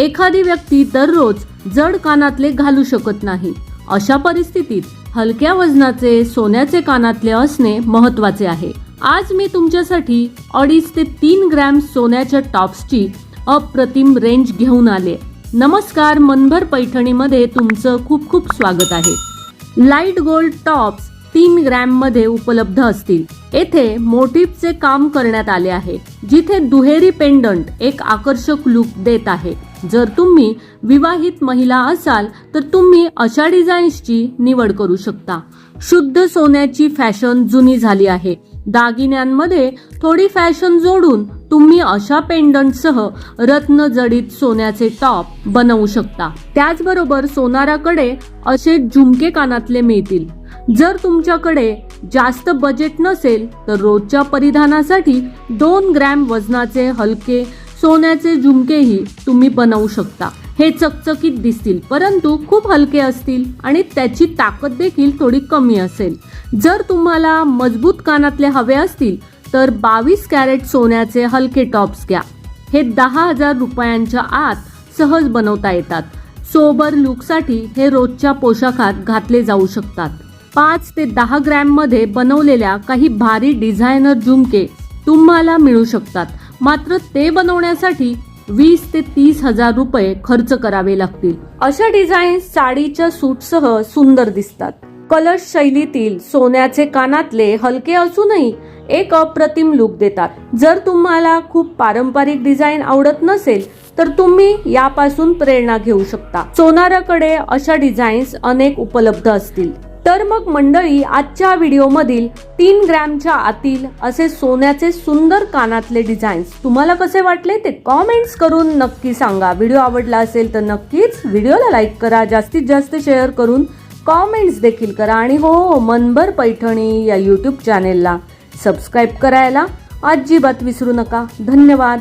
एखादी व्यक्ती दररोज जड कानातले घालू शकत नाही. अशा परिस्थितीत हलक्या वजनाचे सोन्याचे कानातले असणे महत्त्वाचे आहे. आज मी तुमच्यासाठी अडीच ते तीन ग्रॅम सोन्याच्या टॉप्सची अप्रतिम रेंज घेऊन आले. नमस्कार मनभर पैठणीमध्ये तुमचं खूप खूप स्वागत आहे. लाइट गोल्ड टॉप्स तीन ग्रॅममध्ये उपलब्ध असतील. येथे मोटिफचे काम करण्यात आले आहे जिथे दुहेरी पेंडंट एक आकर्षक लुक देत आहे. जर तुम्ही विवाहित महिला असाल तर तुम्ही अशा डिझाईन्सची निवड करू शकता. शुद्ध सोन्याची फॅशन जुनी झाली आहे. दागिन्यांमध्ये थोडी फॅशन जोडून तुम्ही अशा पेंडंटसह रत्न जडित सोन्याचे टॉप बनवू शकता. त्याचबरोबर सोनाराकडे असे झुमके कानातले मिळतील. जर तुमच्याकडे जास्त बजेट नसेल तर रोजच्या परिधानासाठी दोन ग्रॅम वजनाचे हलके सोन्याचे झुमकेही तुम्ही बनवू शकता. हे चकचकीत दिसतील परंतु खूप हलके असतील आणि त्याची ताकद देखील थोडी कमी असेल. जर तुम्हाला मजबूत कानातले हवे असतील तर बावीस कॅरेट सोन्याचे हलके टॉप्स घ्या. हे दहा हजार रुपयांच्या आत सहज बनवता येतात. सोबर लुकसाठी हे रोजच्या पोशाखात घातले जाऊ शकतात. पाच ते दहा ग्रॅममध्ये बनवलेल्या काही भारी डिझायनर झुमके तुम्हाला मिळू शकतात. मात्र ते बनवण्यासाठी वीस ते तीस हजार रुपये खर्च करावे लागतील. अशा डिझाईन साडीच्या सूटसह सुंदर दिसतात. कलश शैलीतील सोन्याचे कानातले हलके असूनही एक अप्रतिम लुक देतात. जर तुम्हाला खूप पारंपरिक डिझाईन आवडत नसेल तर तुम्ही यापासून प्रेरणा घेऊ शकता. सोनाराकडे अशा डिझाईन्स अनेक उपलब्ध असतील. तर मग मंडळी आजच्या व्हिडिओमधील तीन ग्रॅमच्या आतील असे सोन्याचे सुंदर कानातले डिझाईन्स तुम्हाला कसे वाटले ते कॉमेंट्स करून नक्की सांगा. व्हिडिओ आवडला असेल तर नक्कीच व्हिडिओला लाईक करा. जास्तीत जास्त शेअर करून कॉमेंट्स देखील करा. आणि हो, हो मनभर पैठणी या यूट्यूब चॅनेलला सबस्क्राईब करायला अजिबात विसरू नका. धन्यवाद.